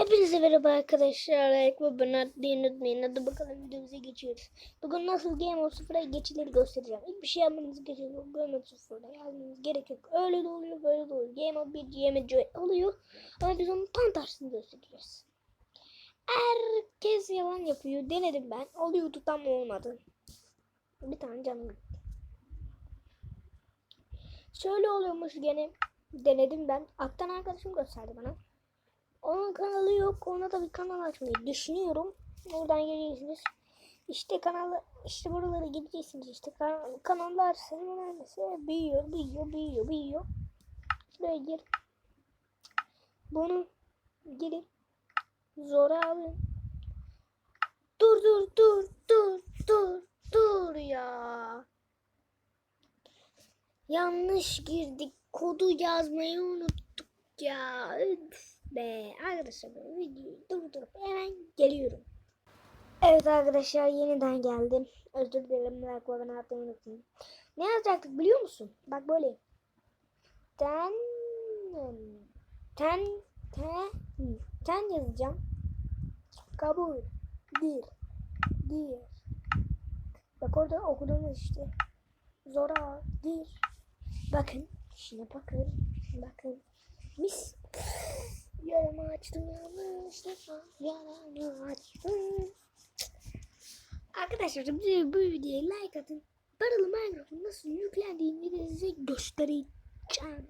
Hepinize merhaba arkadaşlar. Abone olmayı unutmayın. Hadi bakalım videomuza geçiyoruz. Bugün nasıl Game of Thrones'a geçileri göstereceğim. Hiçbir şey yapmanız gerek yok. Game of Thrones'a yazmanız gerek yok. Öyle de oluyor böyle de oluyor. Game of bir Game of oluyor. Ama biz onun tam tersini göstereceğiz. Herkes yalan yapıyor. Denedim ben. Oluyordu tam olmadı. Bir tane canım gitti. Şöyle oluyormuş gene. Denedim ben. Aktan arkadaşım gösterdi bana. Onun kanalı yok. Ona da bir kanal açmayı düşünüyorum. Oradan geleceksiniz. İşte kanalı işte buralara gideceksiniz işte kan kanallar senin önemlisi büyüyor büyüyor büyüyor büyüyor. Şuraya gir. Bunu girin. Zora alın. Dur dur dur dur dur dur ya. Yanlış girdik. Kodu yazmayı unuttuk ya. Üf be. Arkadaşlar videoyu durdurup hemen geliyorum. Evet arkadaşlar yeniden geldim. Özür dilerim. Ve abone olmayı unutmayın. Ne yazacaktık biliyor musun? Bak böyle. Ten ten ten ten yazacağım. Kabul. Bir. Bir. Bak orada okudunuz işte. Zora. Bir. Bakın. Şuna bakın. Bakın. Mis. Yaramı açtım yanlışlıkla. Yaramı açtım. Arkadaşlar bu, videoya like atın. Paralı Minecraft'ın nasıl yüklendiğini de size göstereceğim.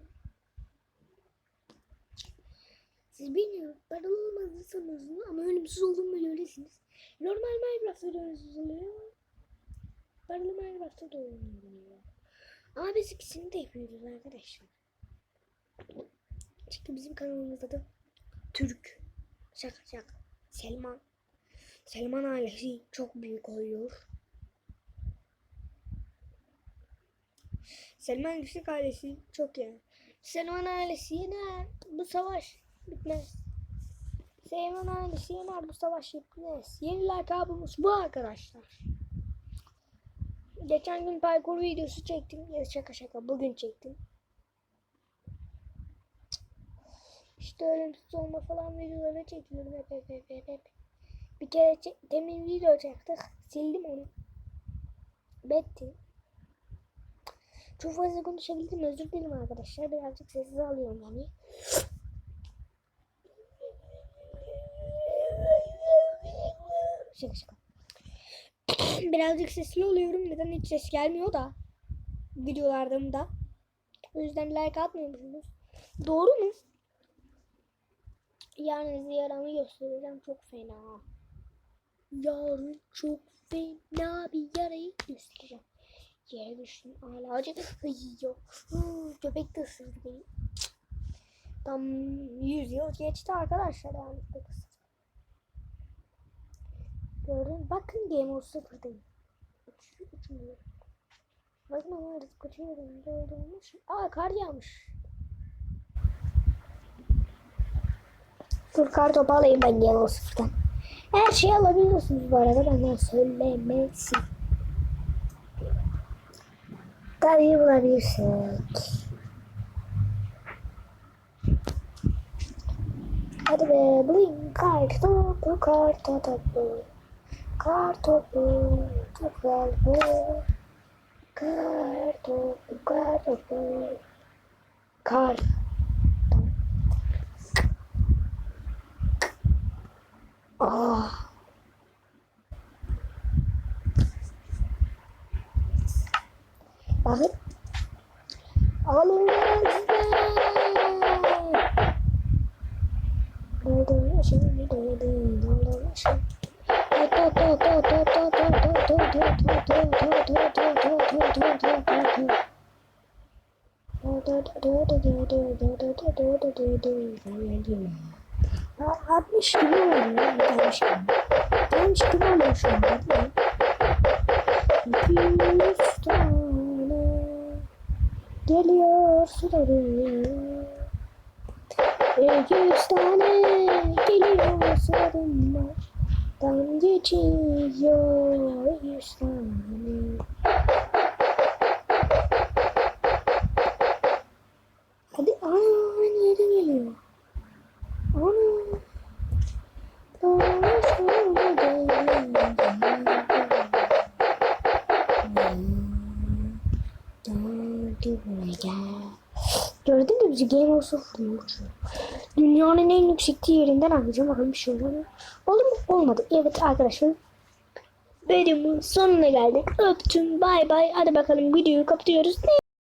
Siz bilmiyorum paralı olmadığını sanıyorsunuz ama ölümsüz olduğumu böyle öylesiniz. Normal Minecraft'ta da ölümsüz oluyor. Paralı Minecraft'ta da oluyor. Ama biz ikisini de yapıyoruz arkadaşlar. Çünkü bizim kanalımızda da Türk. Şaka şaka. Selman. Selman ailesi çok büyük oluyor. Selman Yüksek ailesi çok yani. Selman ailesi yener. Bu savaş bitmez. Selman ailesi yener. Bu savaş bitmez. Yeni lakabımız bu arkadaşlar. Geçen gün parkur videosu çektim. Ya şaka şaka bugün çektim. İşte ölümsüz olma falan videoları çekiyorum hep hep hep hep. hep. Bir kere demin video çektik. Sildim onu. Betti. Çok fazla konuşabildim. Özür dilerim arkadaşlar. Birazcık sessiz alıyorum yani. Şaka şaka. Birazcık sesli oluyorum. Neden hiç ses gelmiyor da. Videolardan da. O yüzden like atmıyor musunuz? Doğru mu? Yarın yaramı göstereceğim. Çok fena. Yarın çok fena bir yarayı göstereceğim. Yere düştüm. Hala acı hıyıyor. Köpek de ısırdı beni. Tam 100 yıl geçti arkadaşlar. Yani köpek Bakın Game of Sıfır'dayım. Uçuyor, uçmuyor. Bakın ama arası kaçıyorum. Olmuş? Aa kar yağmış. Dur kartopu ben yellow sıfırdan. Her şeyi alabiliyorsunuz bu arada benden söylemesi. Tabii bulabilirsek. Hadi be bulayım kartopu kartopu. Kartopu kartopu. Kartopu kartopu. Kartopu. Oh. Bakın. Alın gelsin. Ya artmış gibi oldu ya. Gelmiş gibi. Gelmiş gibi oluyor şu an. Hadi ya. Bir tane geliyor suları. Yüz tane geliyor sarımlar. Dan geçiyor yüz tane. Bizi Game of Thrones Dünyanın en yüksek yerinden alacağım. Bakalım bir şey mu? Oldu mu? Olmadı. Evet arkadaşlar. Videomun sonuna geldik. Öptüm. Bay bay. Hadi bakalım videoyu kapatıyoruz.